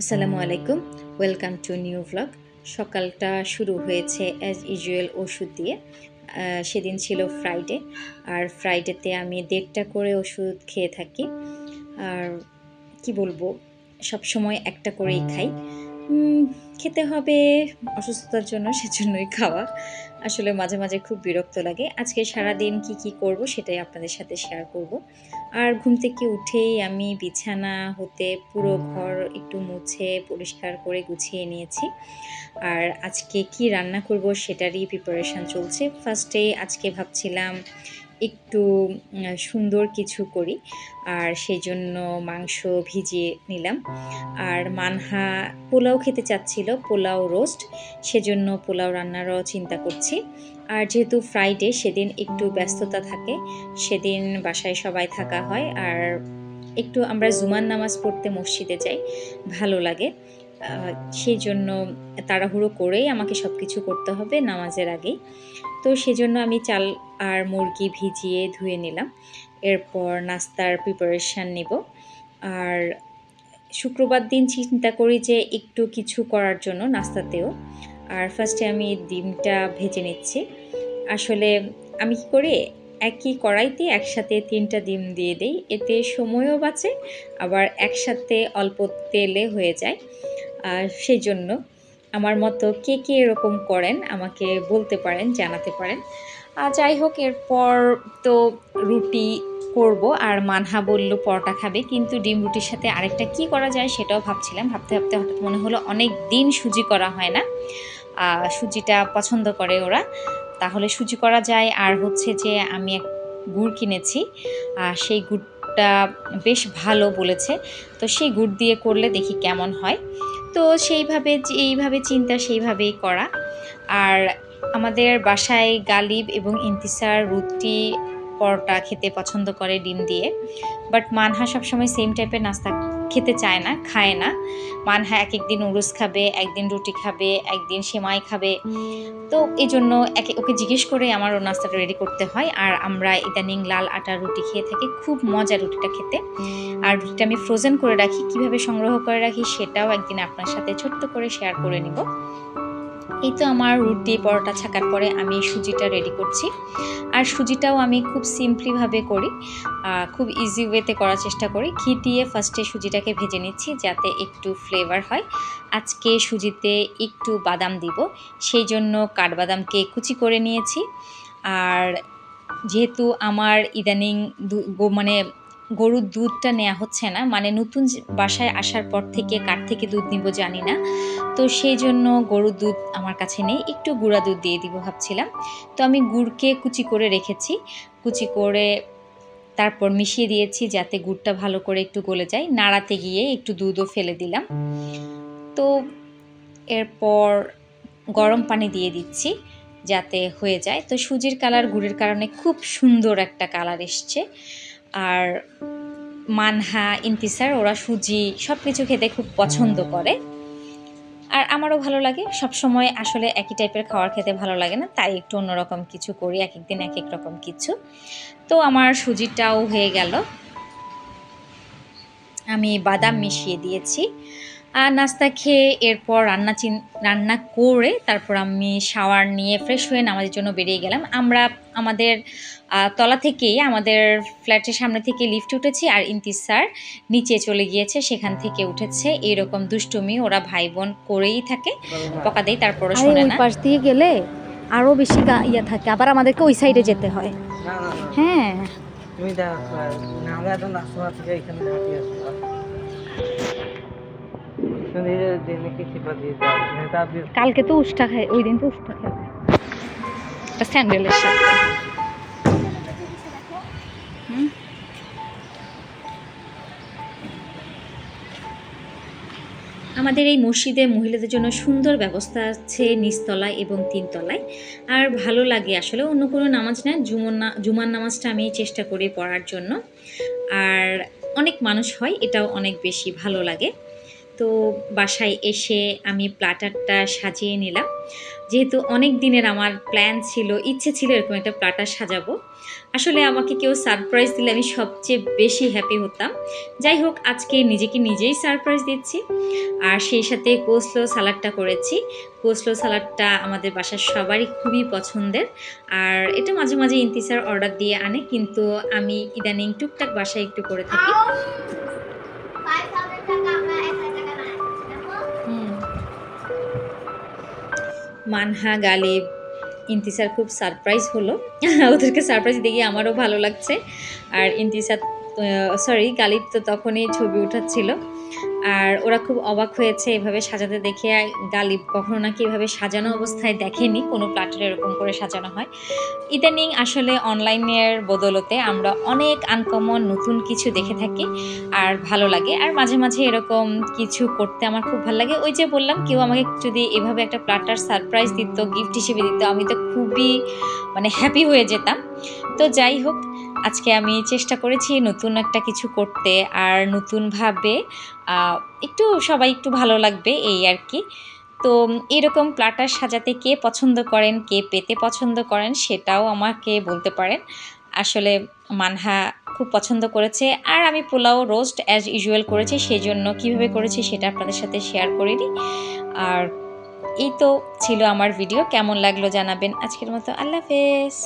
আসসালামু আলাইকুম। Welcome to new vlog সকালটা শুরু হয়েছে অ্যাজ ইউজুয়াল ওষুধ দিয়ে। সেদিন ছিল ফ্রাইডে আর ফ্রাইডেতে আমি দেড়টা করে ওষুধ খেয়ে থাকি। আর কি বলব সব সময় একটা করেই খাই। খেতে হবে অসুস্থতার জন্য, সেজন্যই খাওয়া। আসলে মাঝে মাঝে খুব বিরক্ত লাগে। আজকে সারাদিন কি কি করব সেটাই আপনাদের সাথে শেয়ার করব। আর ঘুম থেকে উঠেই আমি বিছানা হতে পুরো ঘর একটু মুছে, পরিষ্কার করে গুছিয়ে নিয়েছি। আর আজকে কি রান্না করব সেটারই প্রিপারেশান চলছে। ফার্স্টে আজকে ভাবছিলাম একটু সুন্দর কিছু করি। আর সেই জন্য মাংস ভিজিয়ে নিলাম। আর মানহা পোলাও খেতে চাচ্ছিল, পোলাও রোস্ট। সেজন্য পোলাও রান্নারও চিন্তা করছি। আর যেহেতু ফ্রাইডে সেদিন একটু ব্যস্ততা থাকে, সেদিন বাসায় সবাই থাকা হয়। আর একটু আমরা জুমার নামাজ পড়তে মসজিদে যাই, ভালো লাগে। সেই জন্য তাড়াহুড়ো করেই আমাকে সব কিছু করতে হবে নামাজের আগেই তো সেজন্য আমি চাল আর মুরগি ভিজিয়ে ধুয়ে নিলাম। এরপর নাস্তার প্রিপারেশান নেব। আর শুক্রবার দিন চিন্তা করি যে একটু কিছু করার জন্য নাস্তাতেও। আর ফার্স্টে আমি ডিমটা ভেজে নিচ্ছি। আসলে আমি কি করি, একই কড়াইতে একসাথে তিনটা ডিম দিয়ে দিই। এতে সময়ও বাঁচে, আবার একসাথে অল্প তেলে হয়ে যায়। আর সেই জন্য আমার মতো কে কে এরকম করেন, আমাকে বলতে পারেন, জানাতে পারেন। আর যাই হোক, এরপর তো রুটি করব আর মানহা বলল পরোটা খাবে, কিন্তু ডিম রুটির সাথে আরেকটা কি করা যায় সেটাও ভাবছিলাম। ভাবতে ভাবতে হঠাৎ মনে হলো অনেক দিন সুজি করা হয় না। সুজিটা পছন্দ করে ওরা। তাহলে সুজি করা যায়। আর হচ্ছে যে আমি এক গুড় কিনেছি, আর সেই গুড়টা বেশ ভালো বলেছে। তো সেই গুড় দিয়ে করলে দেখি কেমন হয়। তো সেইভাবে এইভাবে চিন্তা সেইভাবেই করা। আর আমাদের বাসায় গালিব এবং ইন্তিসার রুটি, পরোটা খেতে পছন্দ করে ডিম দিয়ে। বাট মানহা সবসময় সেম টাইপের নাস্তা খেতে চায় না, খায় না। মানহা এক একদিন উরুস খাবে, একদিন রুটি খাবে, একদিন সেমাই খাবে। তো এই জন্য একে, ওকে জিজ্ঞেস করে আমার ও নাস্তাটা রেডি করতে হয়। আর আমরা ইদানিং লাল আটার রুটি খেয়ে থাকি, খুব মজা রুটিটা খেতে। আর রুটিটা আমি ফ্রোজেন করে রাখি। কীভাবে সংগ্রহ করে রাখি সেটাও একদিন আপনার সাথে ছোট্ট করে শেয়ার করে নিব। এই তো আমার রুটি পরোটা ছাকার পরে আমি সুজিটা রেডি করছি। আর সুজিটাও আমি খুব সিম্পলিভাবে করি খুব ইজি ওয়েতে করার চেষ্টা করি। ঘি দিয়ে ফার্স্টে সুজিটাকে ভেজে নিচ্ছি যাতে একটু ফ্লেভার হয়। আজকে সুজিতে একটু বাদাম দিব, সেই জন্য কাঠবাদামকে কুচি করে নিয়েছি। আর যেহেতু আমার ইদানিং মানে গরুর দুধটা নেওয়া হচ্ছে না। মানে নতুন বাসায় আসার পর থেকে, কার থেকে দুধ নিব জানি না। তো সেই জন্য গরুর দুধ আমার কাছে নেই। একটু গুঁড়া দুধ দিয়ে দিব ভাবছিলাম। তো আমি গুড়কে কুচি করে রেখেছি। কুচি করে তারপর মিশিয়ে দিয়েছি যাতে গুড়টা ভালো করে একটু গলে যায়। নাড়াতে গিয়ে একটু দুধও ফেলে দিলাম। তো এরপর গরম পানি দিয়ে দিচ্ছি যাতে হয়ে যায়। তো সুজির কালার গুড়ের কারণে খুব সুন্দর একটা কালার এসছে। আর মানহা ইন্তিসার ওরা সুজি সব কিছু খেতে খুব পছন্দ করে। আর আমারও ভালো লাগে। সব সময় আসলে একই টাইপের খাবার খেতে ভালো লাগে না। তাই একটু অন্যরকম কিছু করি এক একদিন এক এক রকম কিছু। তো আমার সুজিটাও হয়ে গেল। আমি বাদাম মিশিয়ে দিয়েছি। আর নাস্তা খেয়ে এরপর রান্না চিন রান্না করে তারপর আমি শাওয়ার নিয়ে ফ্রেশ হয়ে নামাজের জন্য বেরিয়ে গেলাম। আমরা আমাদের তলা থেকেই আমাদের ফ্ল্যাটের সামনে থেকে লিফট উঠেছি আর ইন্তিস স্যার নিচে চলে গিয়েছে সেখান থেকে উঠেছে। এইরকম দুষ্টুমি ওরা ভাই বোন করেই থাকে পকা দেয় তারপরও আরে না। পাশ দিয়ে গেলে আরও বেশি ইয়ে থাকে আবার আমাদেরকে ওই সাইডে যেতে হয়। হ্যাঁ। তুমি দেখো না আমরা এখন রাস্তা থেকে এখানে কালকে তো উষ্টা খায় ওই দিন তো খায় একটা স্যান্ডেলের সাথে আমাদের এই মসজিদে মহিলাদের জন্য সুন্দর ব্যবস্থা আছে নিচতলায় এবং তিনতলায়। আর ভালো লাগে আসলে, অন্য কোনো নামাজ না জুমন না, জুমার নামাজটা আমি চেষ্টা করি পড়ার জন্য। আর অনেক মানুষ হয়, এটাও অনেক বেশি ভালো লাগে। তো বাসায় এসে আমি প্লাটারটা সাজিয়ে নিলাম। যেহেতু অনেক দিনের আমার প্ল্যান ছিল, ইচ্ছে ছিল এরকম একটা প্লাটার সাজাবো। আসলে আমাকে কেউ সারপ্রাইজ দিলে আমি সবচেয়ে বেশি হ্যাপি হতাম। যাই হোক, আজকে নিজেকে নিজেই সারপ্রাইজ দিচ্ছি। আর সেই সাথে কোসলো সালাডটা করেছি। কোসলো সালাডটা আমাদের বাসার সবারই খুবই পছন্দের। আর এটা মাঝে মাঝে ইন্তিসার অর্ডার দিয়ে আনে, কিন্তু আমি ইদানিং টুকটাক বাসায় একটু করে থাকি। মানহা, গালিব ইন্তিসার খুব সারপ্রাইজ হলো। ওদেরকে সারপ্রাইজ দেখে আমারও ভালো লাগছে। আর ইন্তিসার সরি গালিব তো তখনই ছবি উঠাচ্ছিল। আর ওরা খুব অবাক হয়েছে এভাবে সাজাতে দেখে। গালিব কখনো নাকি এভাবে সাজানো অবস্থায় দেখেনি, কোনো প্লাটার এরকম করে সাজানো হয়। ইদানিং আসলে অনলাইনের বদলতে আমরা অনেক আনকমন নতুন কিছু দেখে থাকি আর ভালো লাগে। আর মাঝে মাঝে এরকম কিছু করতে আমার খুব ভালো লাগে। ওই যে বললাম, কেউ আমাকে যদি এভাবে একটা প্লাটার সারপ্রাইজ দিত গিফট হিসেবে দিত, আমি তো খুবই মানে হ্যাপি হয়ে যেতাম। তো যাই হোক আজকে আমি চেষ্টা করেছি নতুন একটা কিছু করতে আর নতুনভাবে একটু সবাই একটু ভালো লাগবে এই আর কি। তো এরকম প্লাটার সাজাতে কে পছন্দ করেন, কে পেতে পছন্দ করেন সেটাও আমাকে বলতে পারেন। আসলে মানহা খুব পছন্দ করেছে আর আমি পোলাও রোস্ট অ্যাজ ইউজুয়াল করেছি সেই জন্য কীভাবে করেছি সেটা আপনাদের সাথে শেয়ার করিনি আর এই তো ছিল আমার ভিডিও কেমন লাগল জানাবেন আজকের মতো। আল্লাহ হাফেজ।